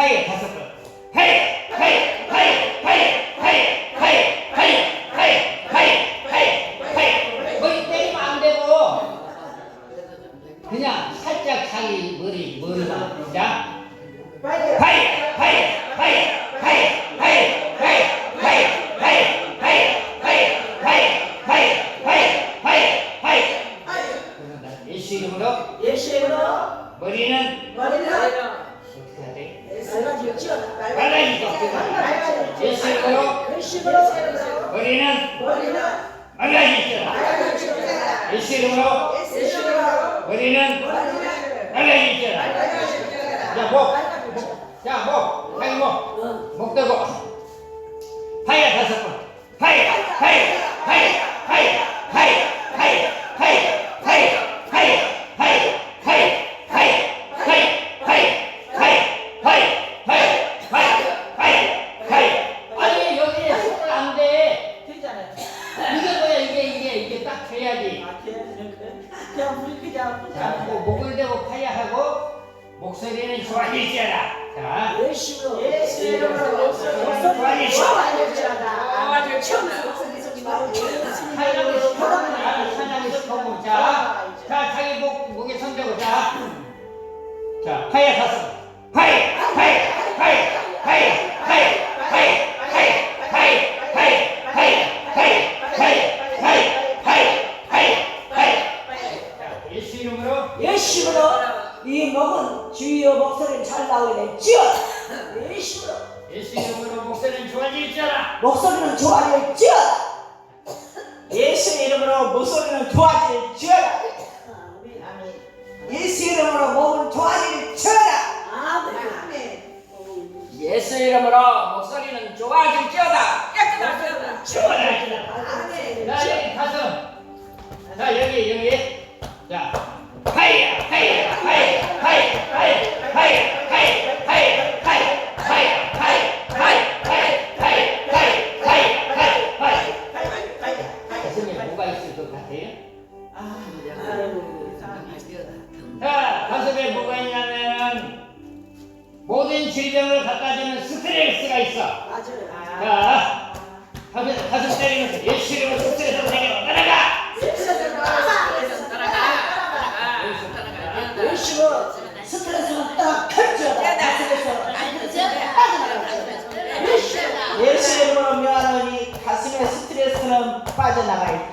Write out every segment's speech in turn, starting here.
他也他是。ಋಷಿಗಳು ಮುಕ್ತಗೋ ಹೈ ಹಸಪ್ಪ ಹೈ ಹೈ de la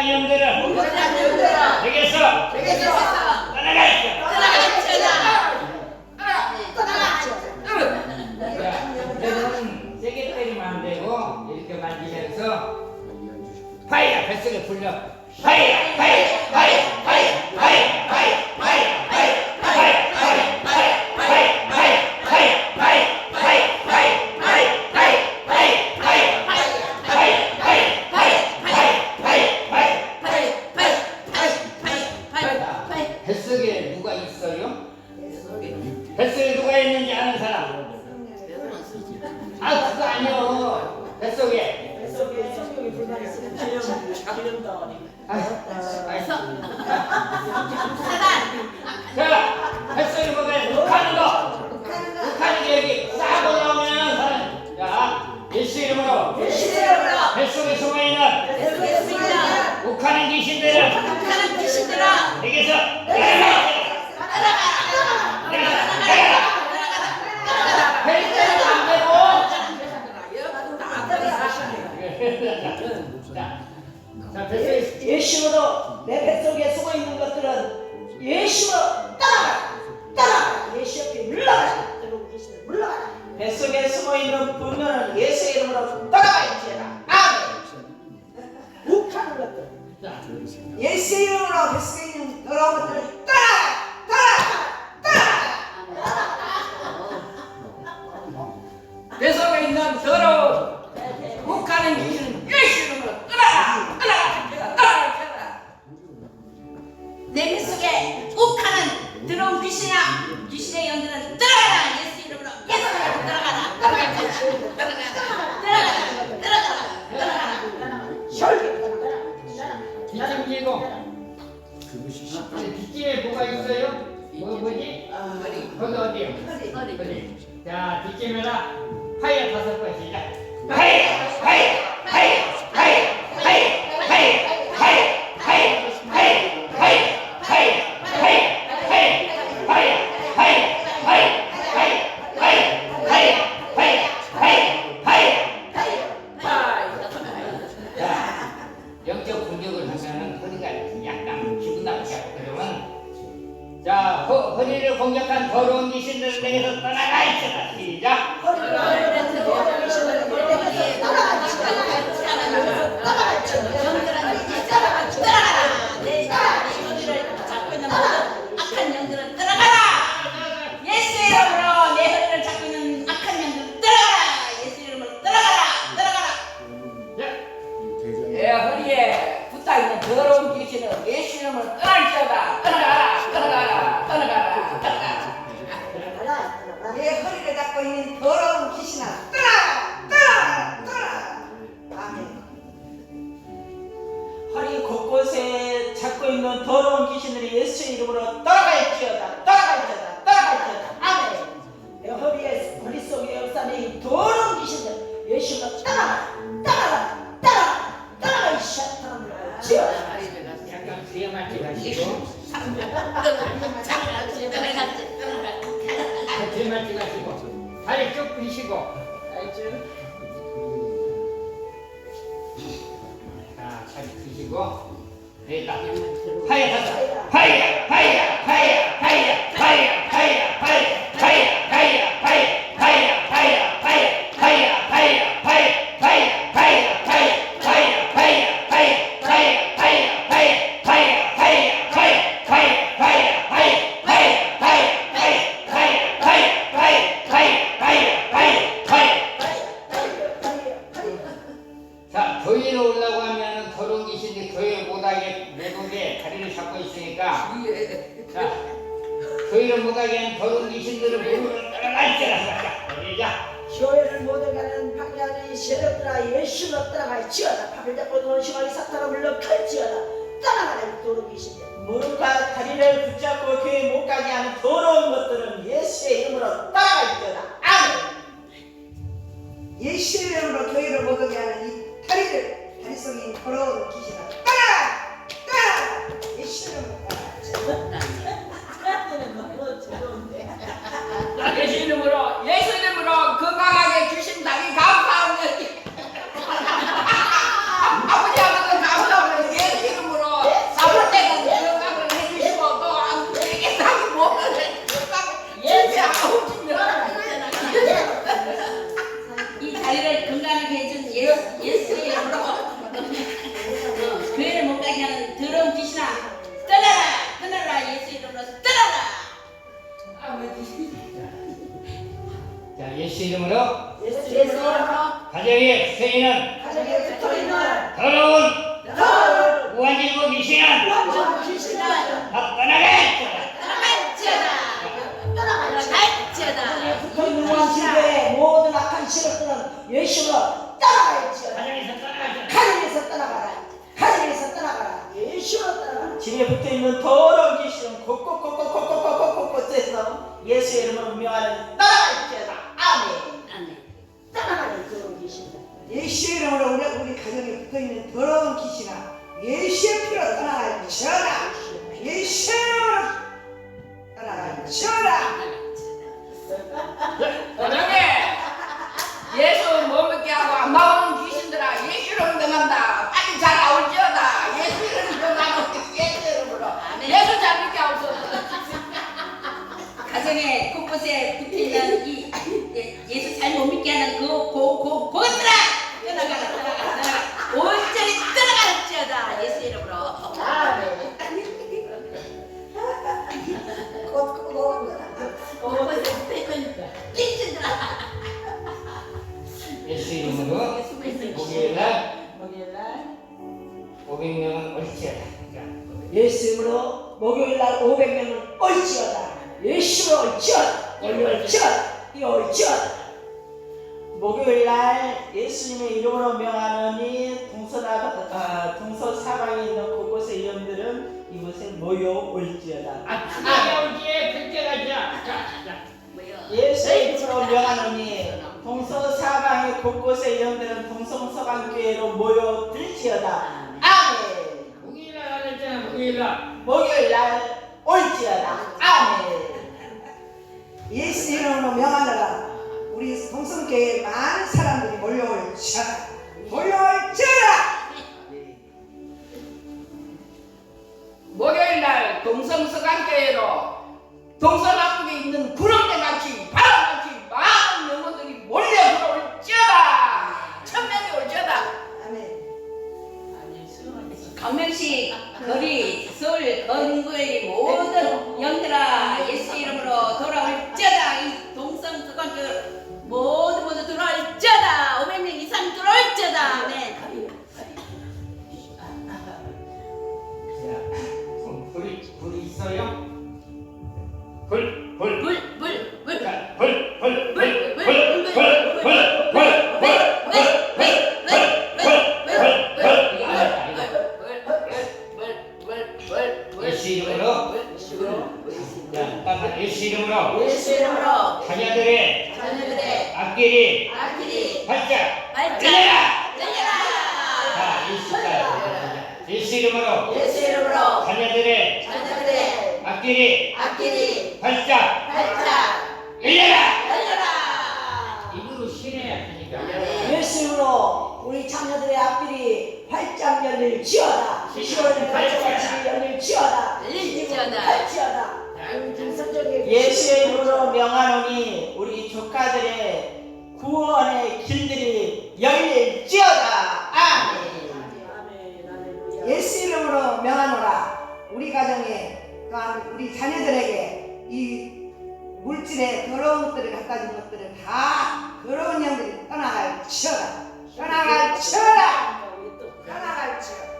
못한 영들은 못한 영들아 내게서 내게서 떠나가시오. 세게 때리면 안 되고 이렇게 만지면서 파이야 뱃속에 불려. 파이야 파이야 파이야 파이야 파이야 大家听见没啦？ 강력한 더러운 귀신들 내게서 떠나가 있어라 시작. 내 허리를 잡고 있는 더러운 귀신아 떠라 떠라 떠라 아멘. 허리 곳곳에 잡고 있는 더러운 귀신들이 예수 이름으로 떠나갈지어다 떠나갈지어다 떠나갈지어다. 아멘. 내 허리에 허리 속에 역사는 더러운 귀신들 예수가 떠나라 떠나라 떠나라 떠나라 이 샤탄을 아, 지어라. 약간 그야말로 가시고. 다리 쭉 펴시고. 다리 쭉자 다리 펴시고. 네, 나중에 하야 하자 하야 하야 하야 하야 하야. 너희를 못하게 한 더러운 귀신들을 부르러 따라갈지라 시작. 교회를 모든 가는 방해하는 세력들아 예수로 따라가 지어라 밥을 잡고 노는 시간이 사탄을 물러 큰지어라 따라가는 도로 귀신들. 물과 다리를 붙잡고 교회 못 가게 하는 더러운 것들은 예수의 이름으로 따라가 있더라 아멘. 예수의 이름으로 교회를 못 가게 하는 이 다리를 다리 속에 더러운 귀신아 Yes. 떠나가라 집에 붙어 있는 더러운 귀신은 곳곳곳곳곳곳곳곳곳에서 예수 이름으로 예수 이름으로 목요일 날 500명은 옳지어다. 예수로 옳지어다. 옳지어다. 이 옳지어다. 목요일 날 예수님의 이름으로 명하노니 동서나 아, 동서 사방에 있는 곳곳의 이름들은 이곳에 모여 올지어다. 아침에 오지에 그때 가자 자, 자. 뭐요 예수의 이름으로 명하노니 동서 사방의 곳곳의 이름들은 동성서방 교회로 모여 들지어다. 아멘. 목요일날 올지어다. 아멘. 예수 이름으로 명하노라 우리 동성교회에 많은 사람들이 몰려올지어다 몰려올지어다 목요일날 동성서강교회로 동서남북에 있는 구렁대 같이 바람같이 많은 엄명씨 거리, 솔, 건구이 모두 자, 딱 예수 이름으로. 예수 이름으로. 자녀들의 자녀들의 앞길이 앞길이 활짝 발짝 열려라! 열려라! 자, 예수 자, 예수 이름으로. 예수 이름으로. 자녀들의 자녀들의 앞길이 앞길이 활짝 발짝 열려라! 열려라! 입으로 신해야 되니까. 예수 이름으로 우리 자녀들의 앞길이 활짝 열릴 지어다. 시골의 발짝같이 예수의 이름으로 명하노니 우리 조카들의 구원의 길들이 열릴지어다. 아멘. 예수 이름으로 명하노라. 우리 가정에 또한 우리 자녀들에게 이 물질의 더러운 것들을 갖다 준 것들은 다 더러운 영들이 떠나갈지어다. 떠나갈지어다. 떠나갈지어다.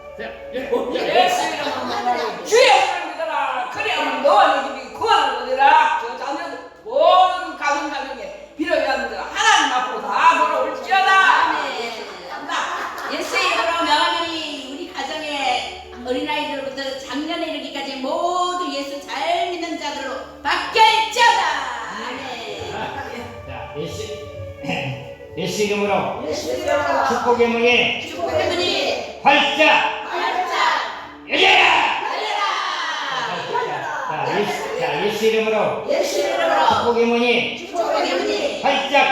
예수 이름으로 명하노니 주의 믿어라. 그래야만 너와 네 집이 구원을 얻으라. 저 자녀들 모든 가정 가정에 빌어야 들 하나님 앞으로 다 돌아올지어다. 아멘. 예수 이름으로 명하노니 우리 가정에 어린아이들부터 작년에 이르기까지 모두 예수 잘 믿는 자들로 바뀔지어다. 아멘 자, 예수 예수 이름으로 예수 축복의 문이 축복의 문이 활짝 열려라! 열려라 자, 예수, 자, 예수 이름으로 예수 이름으로 축복의 문이 축복의 문이 활짝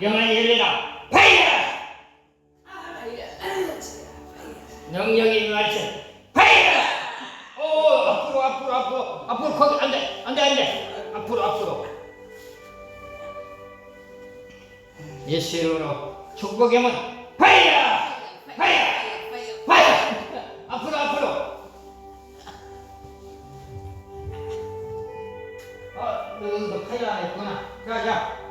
영원히 열리라. 파이어! 능력이 임하신 파이어! 오 앞으로 앞으로 앞으로. 앞으로 거기 안돼 안돼 안돼. 앞으로 앞으로. 예수 이름으로 축복의 문 파이어! 파이어! 앞으로 앞으로. 어 너도 파이어 안에 있구나. 자자 자.